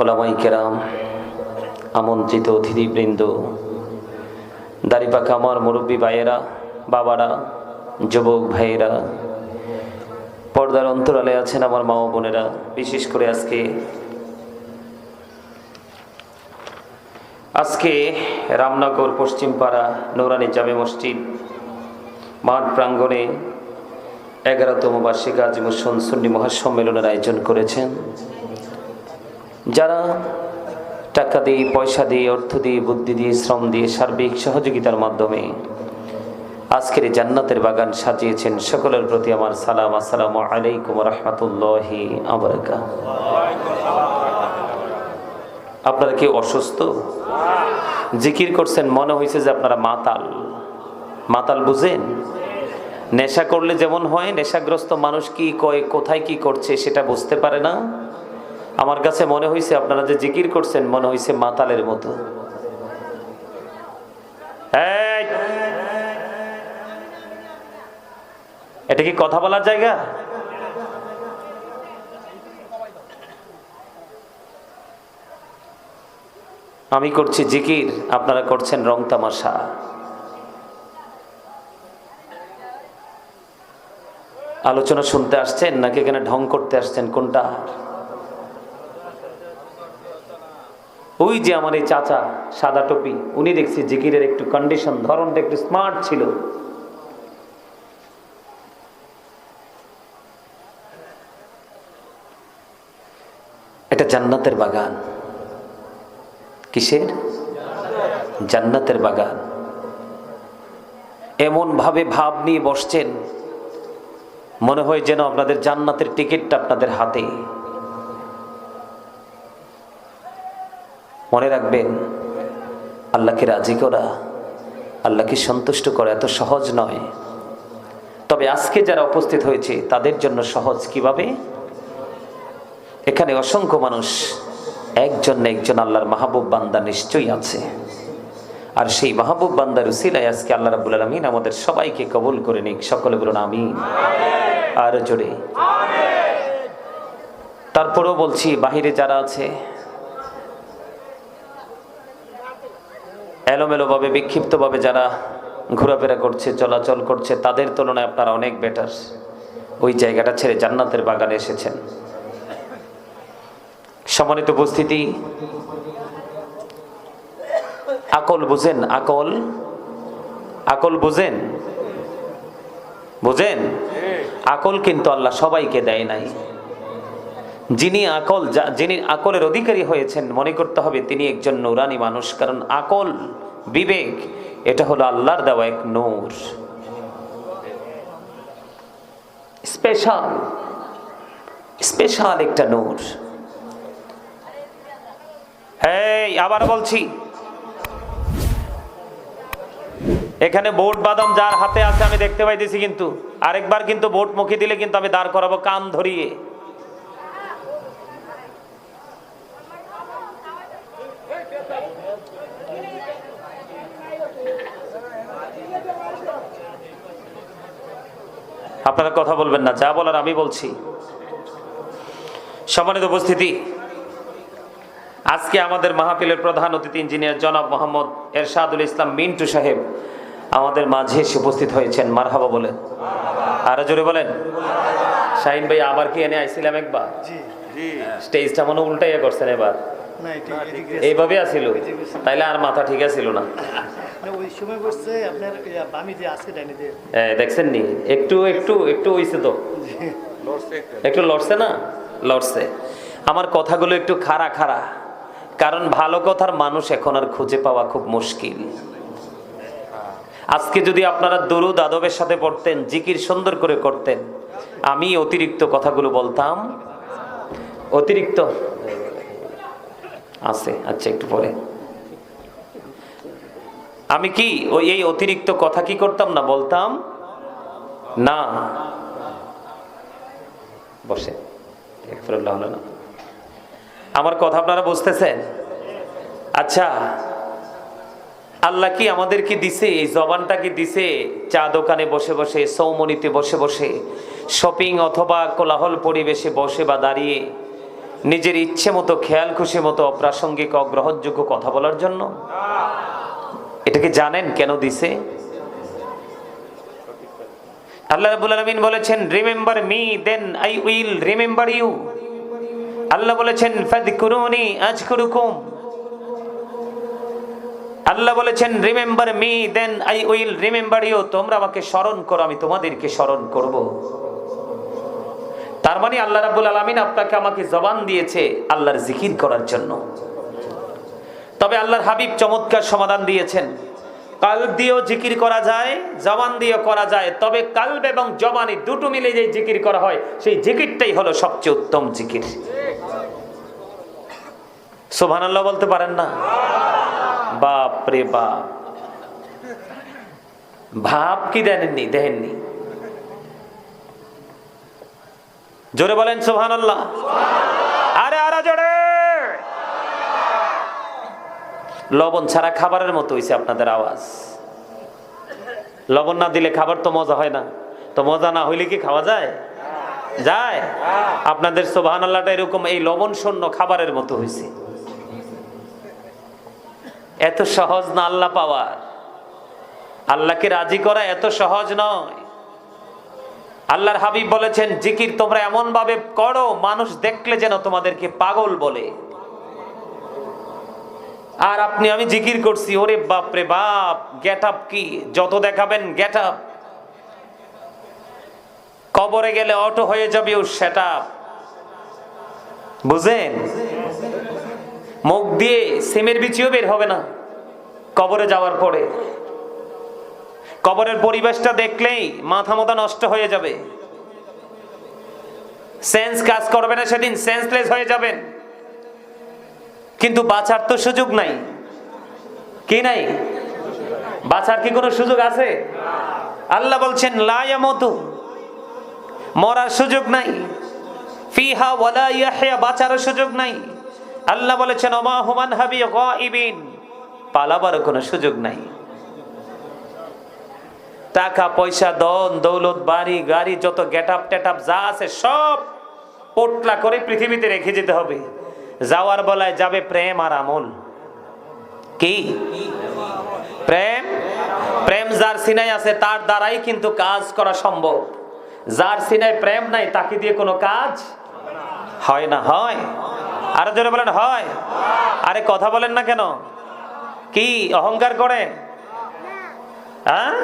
ওলামাই কেরাম, আমন্ত্রিত অতিথিবৃন্দ দাড়িপাকা আমার মুরব্বী ভাইয়েরা, বাবারা, যুবক ভাইয়েরা, পর্দার অন্তরালে আছেন আমার মা বোনেরা, বিশেষ করে আজকে আজকে রামনগর, পশ্চিমপাড়া, নৌরানি জামে মসজিদ, মাঠ প্রাঙ্গণে এগারোতম বার্ষিক আজিমুসন সুন্নি মহাসম্মেলনের আয়োজন করেছেন। যারা টাকা দিয়ে, পয়সা দিয়ে, অর্থ দিয়ে, বুদ্ধি দিয়ে, শ্রম দিয়ে সার্বিক সহযোগিতার মাধ্যমে আজকের জান্নাতের বাগান সাজিয়েছেন, সকলের প্রতি আমার সালাম, আসসালামু আলাইকুম রহমতুল্লাহি আবরকা আপনারা কি অসুস্থ? জিকির করছেন, মনে হয়েছে যে আপনারা মাতাল। মাতাল বুঝেন? নেশা করলে যেমন হয়, নেশাগ্রস্ত মানুষ কি কয়, কোথায় কি করছে সেটা বুঝতে পারে না। আমার কাছে মনে হয়েছে আপনারা যে জিকির করছেন, মনে হয়েছে মাতালের মতো! এটা কি কথা বলার জায়গা? আমি করছি জিকির, আপনারা করছেন রং তামাশা। আলোচনা শুনতে আসছেন নাকি এখানে ঢং করতে আসছেন, কোনটা? ওই যে আমার এই চাচা সাদা টুপি, উনি দেখছি জিকিরের একটু কন্ডিশন ধরনটা একটু স্মার্ট ছিল। এটা জান্নাতের বাগান। কিসের? জান্নাতের বাগান। এমন ভাবে ভাব নিয়ে বসছেন, মনে হয় যেন আপনাদের জান্নাতের টিকিটটা আপনাদের হাতে। মনে রাখবেন আল্লাহকে রাজি করা আল্লাহকে সন্তুষ্ট করা এত সহজ নয়। তবে আজকে যারা উপস্থিত হয়েছে তাদের জন্য সহজ কীভাবে? এখানে অসংখ্য মানুষ একজন না একজন আল্লাহর মাহবুব বান্দা নিশ্চয়ই আছে। আর সেই মাহবুব বান্দার উসিলায় আজকে আল্লাহ রাবুল আলমিন আমাদের সবাইকে কবুল করে নিক সকলে বলুন আমি আর জোরে। তারপরেও বলছি বাহিরে যারা আছে এলোমেলোভাবে বিক্ষিপ্তভাবে যারা ঘোরাফেরা করছে চলাচল করছে তাদের তুলনায় আপনারা অনেক বেটার ওই জায়গাটা ছেড়ে জান্নাতের বাগানে এসেছেন। সম্মানিত উপস্থিতি আকল বুঝেন আকল আকল বুঝেন বুঝেন? আকল কিন্তু আল্লাহ সবাইকে দেয় নাই। যিনি আকল যিনি আকলের অধিকারী হয়েছেন, মনে করতে হবে তিনি একজন নৌরানি মানুষ, কারণ আকল, বিবেক, এটা হলো আল্লাহর দেওয়া এক নূর। স্পেশাল স্পেশাল একটা নূর। এই আবার বলছি। এখানে বোট বাদাম যার হাতে আছে আমি দেখতে পাইতেছি কিন্তু, আরেকবার কিন্তু বোট মুখে দিলে কিন্তু আমি দাঁড় করাবো কান ধরিয়ে। আপনারা কথা বলবেন না যা বলার আমি বলছি। সম্মানিত উপস্থিতি আজকে আমাদের মাহফিলের প্রধান অতিথি ইঞ্জিনিয়ার জনাব মোহাম্মদ এরশাদুল ইসলাম মিন্টু সাহেব আমাদের মাঝে এসে উপস্থিত হয়েছেন মারহাবা বলেন। আরও জোরে বলেন। শাহিন ভাই আবার কি এনে আইছিলাম একবার? স্টেজটা মনে উল্টাইয়া করছেন এবার। এইভাবে আসিল তাইলে আর মাথা ঠিক আছিল না? ওই সময় বসছে আপনার বামি যে আজকে ডাইনি দিয়ে এ, দেখছেন নি? একটু একটু একটু হইছে তো। একটু। লড়ছে না? লড়ছে। আমার কথাগুলো একটু খাড়া খাড়া। কারণ ভালো কথার মানুষ এখন আর খুঁজে পাওয়া খুব মুশকিল। আজকে যদি আপনারা দরুদ আদবের সাথে পড়তেন জিকির সুন্দর করে করতেন আমি অতিরিক্ত কথাগুলো বলতাম। অতিরিক্ত? আছে আচ্ছা একটু পরে। আমি কি ওই এই অতিরিক্ত কথা কি করতাম না বলতাম? না। বসে আমার কথা আপনারা বুঝতেছেন? আচ্ছা আল্লাহ কি আমাদের কি দিছে? এই জবানটা কি দিছে? চা দোকানে বসে বসে, সৌমনিতে বসে বসে, শপিং অথবা কোলাহল পরিবেশে বসে বা দাঁড়িয়ে নিজের ইচ্ছে মতো, খেয়াল খুশি মতো, অপ্রাসঙ্গিক, অগ্রহণযোগ্য কথা বলার জন্য। এটাকে জানেন কেন দিছে? আল্লাহ বলেছেন remember me then I will remember you আল্লাহ বলেছেন আল্লাহ বলেছেন remember me then I will remember you তোমরা আমাকে স্মরণ করো, আমি তোমাদেরকে স্মরণ করব। তার মানে আল্লাহ রাব্বুল আলামিন আপনাকে আমাকে জবান দিয়েছে আল্লাহর জিকির করার জন্য। তবে আল্লাহর হাবিব চমৎকার সমাধান দিয়েছেন। কালব দিয়েও জিকির করা যায়, জবান দিয়েও করা যায়, তবে কালব এবং জবানি দুটো মিলে যে জিকির করা হয়, সেই জিকিরটাই হলো সবচেয়ে উত্তম জিকির। সুবহানাল্লাহ বলতে পারেন না? বাপ রে বাপ। ভাব কি দেননি দেননি? জোরে বলেন, সুবহানাল্লাহ। আরে আরে জোরে। লবণ ছাড়া খাবারের মতো হয়েছে আপনাদের আওয়াজ। লবণ না দিলে খাবার তো মজা হয় না। তো মজা না হইলে কি খাওয়া যায়? যায়। আপনাদের সোভান আল্লাহটা এরকম এই লবণ শূন্য খাবারের মতো হয়েছে এত সহজ না আল্লাহ পাওয়ার। আল্লাহকে রাজি করা এত সহজ নয়। আল্লাহর হাবিব বলেছেন, জিকির তোমরা এমন ভাবে করো, মানুষ দেখলে যেন তোমাদেরকে পাগল বলে। আর আপনি, আমি জিকির করছি, ওরে বাপ রে বাপ গেট আপ কি? যত দেখাবেন গেট আপ কবরে গেলে অটো হয়ে যাবে ও সেট বুঝেন? মুখ দিয়ে সিমের বিচিও বের হবে না কবরে যাওয়ার পরে। কবরের পরিবেশটা দেখলেই মাথা মাথা নষ্ট হয়ে যাবে। সেন্স কাজ করবে না সেদিন, সেন্সলেস হয়ে যাবেন। কিন্তু বাঁচার তো সুযোগ নাই। কি নাই? বাঁচার কি কোনো সুযোগ আছে? আল্লাহ বলছেন লায়া লায়ামতু মরার সুযোগ নাই। ফিহা ওয়ালা ইয়াহয়া বাঁচার সুযোগ নাই। আল্লাহ বলেছেন, ওমা হুমান হাবি গাইবিন। পালাবার কোনো সুযোগ নাই। টাকা, পয়সা দন দৌলত, বাড়ি, গাড়ি, যত গেট আপ টেট যা আছে সব পোটলা করে পৃথিবীতে রেখে যেতে হবে। যাওয়ার বেলায় যাবে প্রেম আর আমল। কি? প্রেম? প্রেম যার সিনাই আছে তার দ্বারাই কিন্তু কাজ করা সম্ভব। যার সিনায় প্রেম নাই, তাকে দিয়ে কোনো কাজ হয় না, হয়। আরও জোরে বলেন, হয়। আরে কথা বলেন না কেন? কি, অহংকার করেন হ্যাঁ?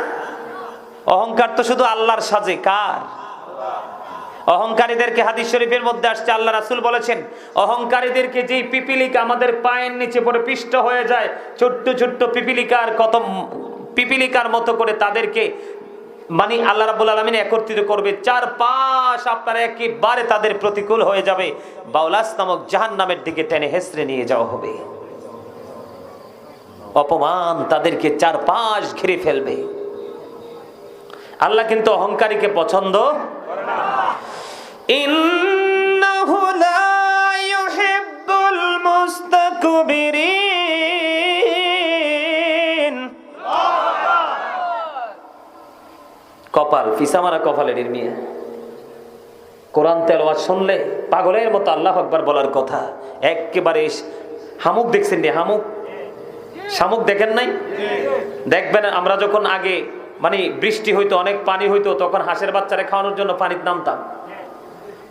অহংকার তো শুধু আল্লাহর সাজে, কার? অহংকারীদেরকে হাদিস শরীফের মধ্যে আসছে, আল্লাহ রাসুল বলেছেন, অহংকারীদেরকে যে পিপিলিকা আমাদের পায়ের নিচে পড়ে পিষ্ট হয়ে যায়, ছোট্ট ছোট্ট পিপিলিকার কত পিপিলিকার মতো করে তাদেরকে মানে আল্লাহ রাবুল আলমিন একত্রিত করবে চার পাশ আপনার একেবারে তাদের প্রতিকূল হয়ে যাবে। বাউলাস নামক জাহান নামের দিকে টেনে হেসড়ে নিয়ে যাওয়া হবে। অপমান তাদেরকে চার পাশ ঘিরে ফেলবে। আল্লাহ কিন্তু অহংকারীকে পছন্দ কপাল ফিসামারা কপালের নিয়ে কোরআন তেলাওয়াত শুনলে পাগলের মতো আল্লাহ আকবার বলার কথা। একেবারে হামুক দেখছেন নি হামুক? শামুক দেখেন নাই? দেখবেন আমরা যখন আগে মানে বৃষ্টি হইতো, অনেক পানি হইতো, তখন হাঁসের বাচ্চারা খাওয়ানোর জন্য পানিতে নামতাম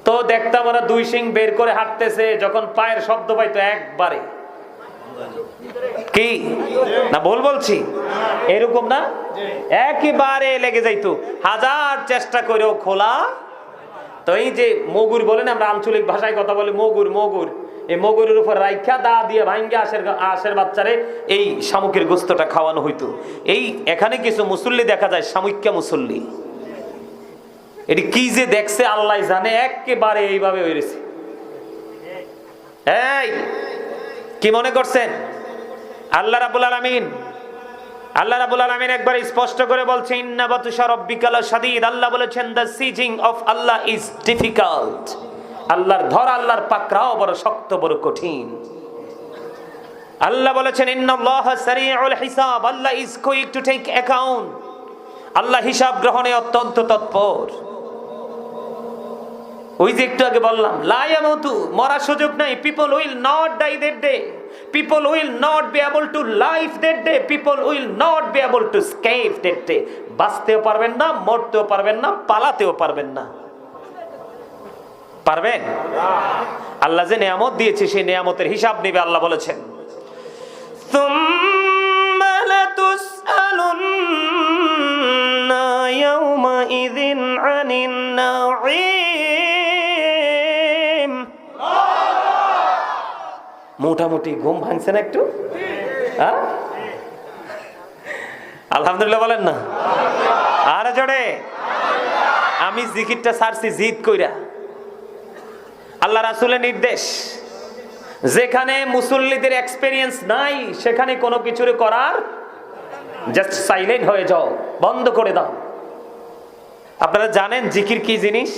তো দেখতাম ওরা দুই সিং বের করে হাঁটতেছে, যখন পায়ের শব্দ পাইতো একবারে। কি? না, ভুল বলছি? এরকম না? একেবারে লেগে যাইতো। হাজার চেষ্টা করেও খোলা। তো এই যে মগুর বলেন, আমরা আঞ্চলিক ভাষায় কথা বলি মগুর মগুর। এই মগুরের উপর রাইখা দা দিয়ে ভাঙ্গে আশের আশের বাচ্চারে এই শামুকের গোস্তটা খাওয়ানো হইতো। এই এখানে কিছু মুসল্লি দেখা যায়, শামুক্যা মুসল্লি। এটি কি যে দেখছে, আল্লাহ জানে, একেবারে এইভাবে হয়েছে কি মনে করছেন? আল্লাহ রাবুল আলমিন, আল্লাহ রাবুল আলমিন একবার স্পষ্ট করে বলছে, ইন্নাবাতু সরব্বিকাল সাদিদ আল্লাহ বলেছেন the seizing of Allah is difficult আল্লাহর ধর, আল্লাহর পাকড়াও বড় শক্ত, বড় কঠিন। আল্লাহ বলেছেন হিসাব, Allah is quick to take account আল্লাহ হিসাব গ্রহণে অত্যন্ত তৎপর। ওই যে একটু আগে বললাম লায়ামতু মরার সুযোগ নাই people will not die that day people will not be able to life that day people will not be able to escape that day বাঁচতেও পারবেন না, মরতেও পারবেন না, পালাতেও পারবেন না। পারবেন? আল্লাহ যে নিয়ামত দিয়েছে সেই নিয়ামতের হিসাব নেবে আল্লাহ বলেছেন। মোটামুটি ঘুম ভাঙছে না একটু? আলহামদুলিল্লাহ বলেন না। আরে জড়ে আমি জিকিরটা সারছি জিদ কইরা। আল্লাহ রাসুলের নির্দেশ। যেখানে মুসল্লিদের এক্সপেরিয়েন্স নাই, সেখানে কোনো কিছুর করার জাস্ট সাইলেন্ট হয়ে যাও, বন্ধ করে দাও। আপনারা জানেন জিকির কি জিনিস?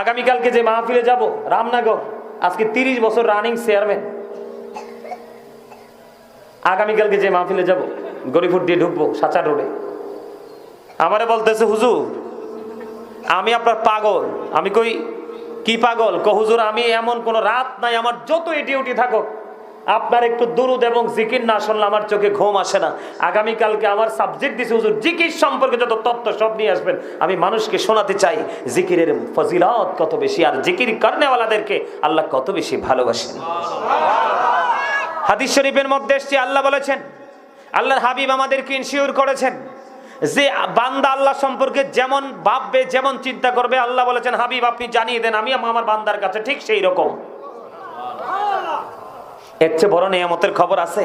আগামীকালকে যে মাহফিলে যাব, রামনগর, আজকে তিরিশ বছর রানিং চেয়ারম্যান আগামীকালকে যে মাহফিলে যাব গরিপুর দিয়ে ঢুকবো, সাচার রোডে। আমারে বলতেছে, হুজুর, আমি আপনার পাগল, আমি কই কি পাগল? কহুজুর আমি এমন কোন রাত নাই, আমার যত ডিউটি থাকুক। আপনার একটু দুরুদ এবং জিকির না শুনলে আমার চোখে ঘুম আসে না। আগামীকালকে আমার সাবজেক্ট দিছে, হুজুর, জিকির সম্পর্কে যত তথ্য সব নিয়ে আসবেন, আমি মানুষকে শোনাতে চাই। জিকিরের ফজিলত কত বেশি, আর জিকির কর্নেওয়ালাদেরকে আল্লাহ কত বেশি ভালোবাসেন। হাদিস শরীফের মধ্যে এসছে, আল্লাহ বলেছেন, আল্লাহর হাবিব আমাদেরকে ইনশিওর করেছেন। যে বান্দা আল্লাহ সম্পর্কে যেমন ভাববে, যেমন চিন্তা করবে, আল্লাহ বলেছেন, হাবিব, আপনি জানিয়ে দেন, আমি আমার বান্দার কাছে ঠিক সেই রকম। এর চেয়ে বড় নিয়ামতের খবর আছে।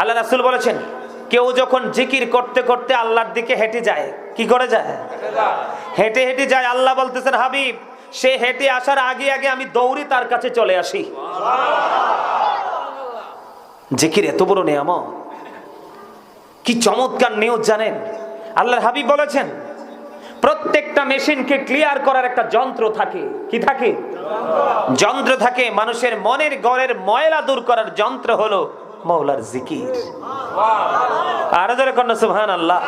আল্লাহ রাসুল বলেছেন, কেউ যখন জিকির করতে করতে আল্লাহর দিকে হেঁটে যায়, কি করে যায়? হেঁটে হেঁটে যায়, আল্লাহ বলতেছেন, হাবিব, সে হেঁটে আসার আগে আগে আমি দৌড়ি তার কাছে চলে আসি। জিকির এত বড় নিয়ামত। কি চমৎকার নিউজ জানেন? আল্লাহর হাবিব বলেছেন, প্রত্যেকটা মেশিনকে ক্লিয়ার করার একটা যন্ত্র থাকে। কি থাকে? যন্ত্র থাকে। মানুষের মনের গড়ের ময়লা দূর করার যন্ত্র হলো মৌলার জিকির। আরও জোরে কন্যা সুবহান আল্লাহ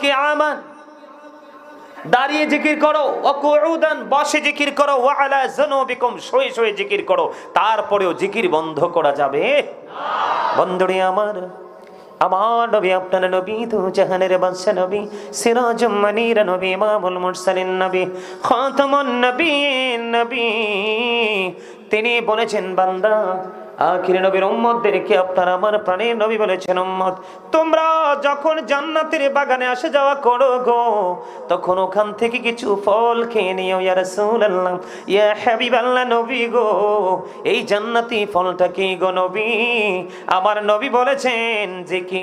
কিয়ামান। দাঁড়িয়ে জিকির করো। অকুউদান, বসে জিকির করো। ওয়া আলা যুনুবিকুম, শুয়ে শুয়ে জিকির করো। তারপরেও জিকির বন্ধ করা যাবে। বন্ধুরে আমার। আমার নবী, আপনার নবী, দু জাহানের বাদশা নবী, সিরাজুম মনির নবী, ইমামুল মুরসালিন নবী, খাতামুন নবী নবী। তিনি বলেছেন, বান্দা আখির নবীর উম্মতদেরকে আপনার আমার প্রাণের নবী বলেছেন উম্মত। তোমরা যখন জান্নাতের বাগানে আসে যাওয়া করো গো, তখন ওখান থেকে কিছু ফল খেয়ে নিও, ইয়া রাসূলুল্লাহ, ইয়া হাবিবাল্লাহ নবী গো। এই জান্নাতি ফলটা কি গো নবী? আমার নবী বলেছেন যে কি